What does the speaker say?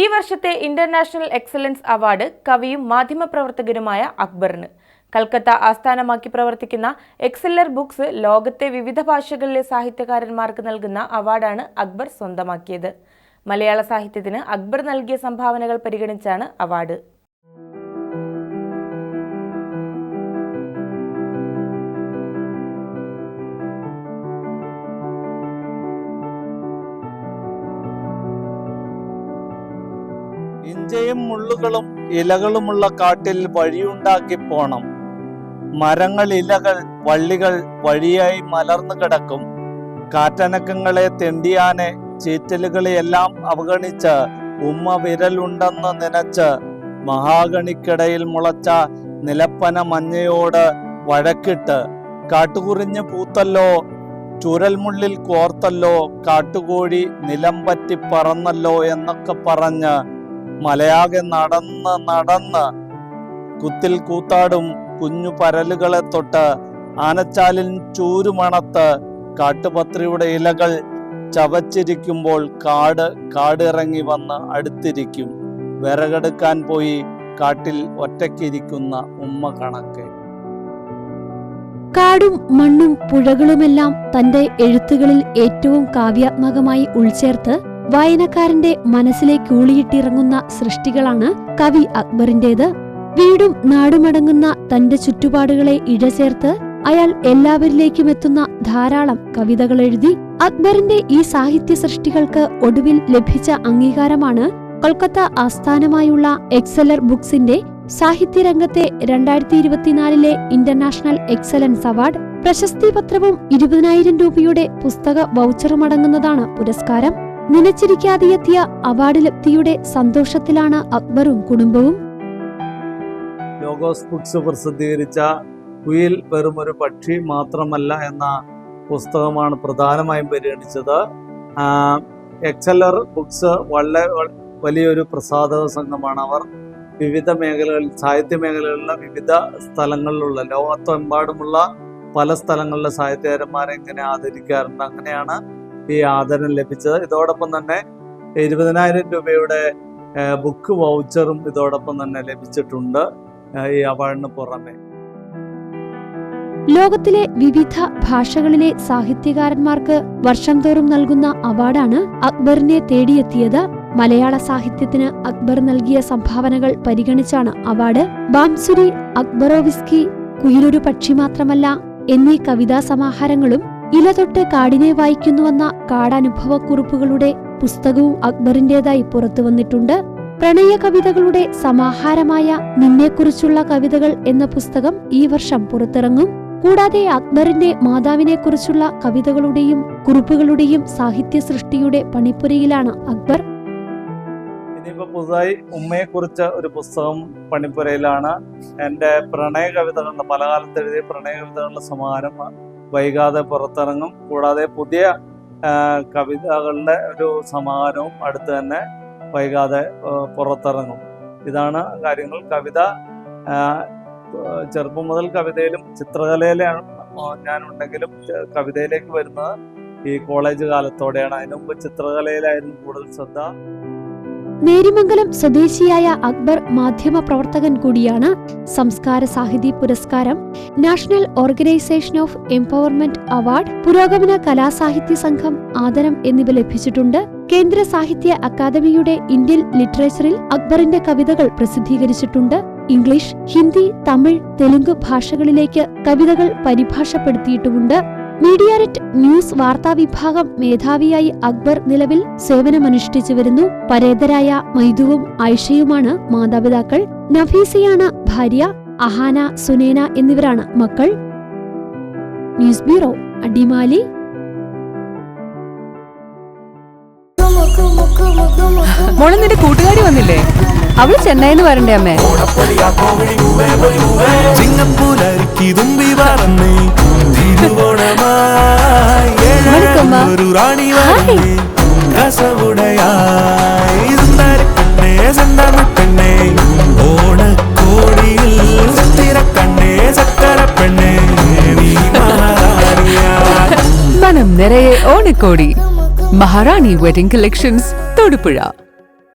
ഈ വർഷത്തെ international excellence award കവിയും മാധ്യമപ്രവർത്തകനുമായ അക്ബറിന്. കൽക്കത്ത ആസ്ഥാനമാക്കി പ്രവർത്തിക്കുന്ന എക്സലർ ബുക്സ് ലോകത്തെ വിവിധ ഭാഷകളിലെ സാഹിത്യകാരന്മാർക്ക് നൽകുന്ന അവാർഡാണ് അക്ബർ സ്വന്തമാക്കിയത്. മലയാള സാഹിത്യത്തിന് അക്ബർ നൽകിയ സംഭാവനകൾ പരിഗണിച്ചാണ് അവാർഡ്. ഇഞ്ചയും മുള്ളുകളും ഇലകളുമുള്ള കാട്ടിൽ വഴിയുണ്ടാക്കി പോണം. മരങ്ങൾ ഇലകൾ വള്ളികൾ വഴിയായി മലർന്നു കിടക്കും. കാറ്റനക്കങ്ങളെ തെണ്ടിയാനെ ചീറ്റലുകളെയെല്ലാം അവഗണിച്ച് ഉമ്മ വിരലുണ്ടെന്ന് നനച്ച് മഹാഗണിക്കിടയിൽ മുളച്ച നിലപ്പന മഞ്ഞയോട് വഴക്കിട്ട് കാട്ടുകുറിഞ്ഞ് പൂത്തല്ലോ ചുരൽമുള്ളിൽ കോർത്തല്ലോ കാട്ടുകോഴി നിലം പറ്റി പറന്നല്ലോ എന്നൊക്കെ പറഞ്ഞ് മലയാകെ നടന്ന് നടന്ന് കുത്തിൽ കൂത്താടും കുഞ്ഞു പരലുകളെ തൊട്ട് ആനച്ചാലിൻ ചൂരുമണത്ത് കാട്ടുപത്രിയുടെ ഇലകൾ ചവച്ചിരിക്കുമ്പോൾ കാട് കാടിറങ്ങി വന്ന് അടുത്തിരിക്കും. വിറകെടുക്കാൻ പോയി കാട്ടിൽ ഒറ്റയ്ക്കിരിക്കുന്ന ഉമ്മ കണക്ക്. കാടും മണ്ണും പുഴകളുമെല്ലാം തന്റെ എഴുത്തുകളിൽ ഏറ്റവും കാവ്യാത്മകമായി ഉൾച്ചേർത്ത് വായനക്കാരന്റെ മനസ്സിലേക്ക് ഊളിയിട്ടിറങ്ങുന്ന സൃഷ്ടികളാണ് കവി അക്ബറിന്റേത്. വീടും നാടുമടങ്ങുന്ന തന്റെ ചുറ്റുപാടുകളെ ഇഴചേർത്ത് അയാൾ എല്ലാവരിലേക്കും എത്തുന്ന ധാരാളം കവിതകൾ എഴുതി അക്ബറിന്റെ ഈ സാഹിത്യ സൃഷ്ടികൾക്ക് ഒടുവിൽ ലഭിച്ച അംഗീകാരമാണ് കൊൽക്കത്ത ആസ്ഥാനമായുള്ള എക്സലർ ബുക്സിന്റെ സാഹിത്യരംഗത്തെ രണ്ടായിരത്തി ഇരുപത്തിനാലിലെ ഇന്റർനാഷണൽ എക്സലൻസ് അവാർഡ്. പ്രശസ്തി പത്രവും ഇരുപതിനായിരം രൂപയുടെ പുസ്തക വൗച്ചറും അടങ്ങുന്നതാണ് പുരസ്കാരം. നനച്ചിരിക്കാതെയെത്തിയ അവാർഡ് ലബ്ധിയുടെ സന്തോഷത്തിലാണ് അക്ബറും കുടുംബവും. ലോഗോസ് ബുക്സ് പ്രസിദ്ധീകരിച്ച കുയിൽ വെറും ഒരു പക്ഷി മാത്രമല്ല എന്ന പുസ്തകമാണ് പ്രധാനമായും പരിഗണിച്ചത്. എക്സലർ ബുക്സ് വളരെ വലിയൊരു പ്രസാധക സംഘമാണ്. അവർ വിവിധ മേഖലകളിൽ സാഹിത്യ മേഖലകളിലെ വിവിധ സ്ഥലങ്ങളിലുള്ള ലോകത്തെമ്പാടുമുള്ള പല സ്ഥലങ്ങളിലെ സാഹിത്യകാരന്മാരെ ഇങ്ങനെ ആദരിക്കാറുണ്ട്. അങ്ങനെയാണ് ഈ ആദരം ലഭിച്ചത്. ഇതോടൊപ്പം തന്നെ ഇരുപതിനായിരം രൂപയുടെ ബുക്ക് വൗച്ചറും ഇതോടൊപ്പം തന്നെ ലഭിച്ചിട്ടുണ്ട് ഈ അവാർഡിന് പുറമെ. ലോകത്തിലെ വിവിധ ഭാഷകളിലെ സാഹിത്യകാരന്മാർക്ക് വർഷം തോറും നൽകുന്ന അവാർഡാണ് അക്ബറിനെ തേടിയെത്തിയത്. മലയാള സാഹിത്യത്തിന് അക്ബർ നൽകിയ സംഭാവനകൾ പരിഗണിച്ചാണ് അവാർഡ്. ബാംസുരി അക്ബറോവിസ്കി കുയിലൊരു പക്ഷി മാത്രമല്ല എന്നീ കവിതാ സമാഹാരങ്ങളും ഇലതൊട്ട് കാടിനെ വായിക്കുന്നുവെന്ന കാടനുഭവക്കുറിപ്പുകളുടെ പുസ്തകവും അക്ബറിന്റേതായി പുറത്തു വന്നിട്ടുണ്ട്. പ്രണയ കവിതകളുടെ സമാഹാരമായ നിന്നെക്കുറിച്ചുള്ള കവിതകൾ എന്ന പുസ്തകം ഈ വർഷം പുറത്തിറങ്ങും. കൂടാതെ അക്ബറിന്റെ മാതാവിനെക്കുറിച്ചുള്ള കവിതകളുടെയും കുറിപ്പുകളുടെയും സാഹിത്യ സൃഷ്ടിയുടെ പണിപ്പുരയിലാണ് അക്ബർ. ഇനിയിപ്പോ പുതുതായി ഉമ്മയെക്കുറിച്ച് ഒരു പുസ്തകം പണിപ്പുരയിലാണ്. എന്റെ പ്രണയ കവിതകളുടെ പല കാലത്ത് എഴുതിയ പ്രണയ കവിതകളുടെ സമാഹാരം വൈകാതെ പുറത്തിറങ്ങും. കൂടാതെ പുതിയ കവിതകളുടെ ഒരു സമാഹാരവും അടുത്ത് തന്നെ വൈകാതെ പുറത്തിറങ്ങും. ഇതാണ് കാര്യങ്ങൾ. കവിത ചെറുപ്പം മുതൽ കവിതയിലും ചിത്രകലയിലാണ് ഞാനുണ്ടെങ്കിലും കവിതയിലേക്ക് വരുന്നത്. ഈ കോളേജ് കാലത്തോടെയാണ്. അതിനു മുമ്പ് ചിത്രകലയിലായിരുന്നു കൂടുതൽ ശ്രദ്ധ. നേരിമംഗലം സ്വദേശിയായ അക്ബർ മാധ്യമ പ്രവർത്തകൻ കൂടിയാണ് സംസ്കാര സാഹിതി പുരസ്കാരം national organisation of empowerment award Purogamana Kalasahithya Sangham ആദരം എന്നിവ ലഭിച്ചിട്ടുണ്ട്. കേന്ദ്ര സാഹിത്യ അക്കാദമിയുടെ ഇന്ത്യൻ ലിറ്ററേച്ചറിൽ അക്ബറിന്റെ കവിതകൾ പ്രസിദ്ധീകരിച്ചിട്ടുണ്ട്. ഇംഗ്ലീഷ് ഹിന്ദി തമിഴ് തെലുങ്ക് ഭാഷകളിലേക്ക് കവിതകൾ പരിഭാഷപ്പെടുത്തിയിട്ടുമുണ്ട്. മീഡിയാനെറ്റ് ന്യൂസ് വാർത്താ വിഭാഗം മേധാവിയായി അക്ബർ നിലവിൽ സേവനമനുഷ്ഠിച്ചു വരുന്നു. പരേതരായ മൈദുവും ഐഷയുമാണ് മാതാപിതാക്കൾ. നഫീസയാണ് ഭാര്യ അഹാന സുനേന എന്നിവരാണ് മക്കൾ. News bureau Adimali. മോളെ നിന്റെ കൂട്ടുകാരി വന്നില്ലേ? അവൾ ചെന്നൈന്ന് വരണ്ടേ അമ്മേ? ചിങ്ങപ്പൂലരിക്കി തുമ്പി പറന്നേ ஒரு ராணி ரசவுடையாய் இருந்தார். கண்ணே செந்தாம பெண்ணே. ஓட கோடியில் சத்திர கண்ணே சக்கர பெண்ணே. மனம் நிறைய ஓணக்கோடி. மகாராணி வெட்டிங் கலெக்ஷன்ஸ் தொடுப்புழா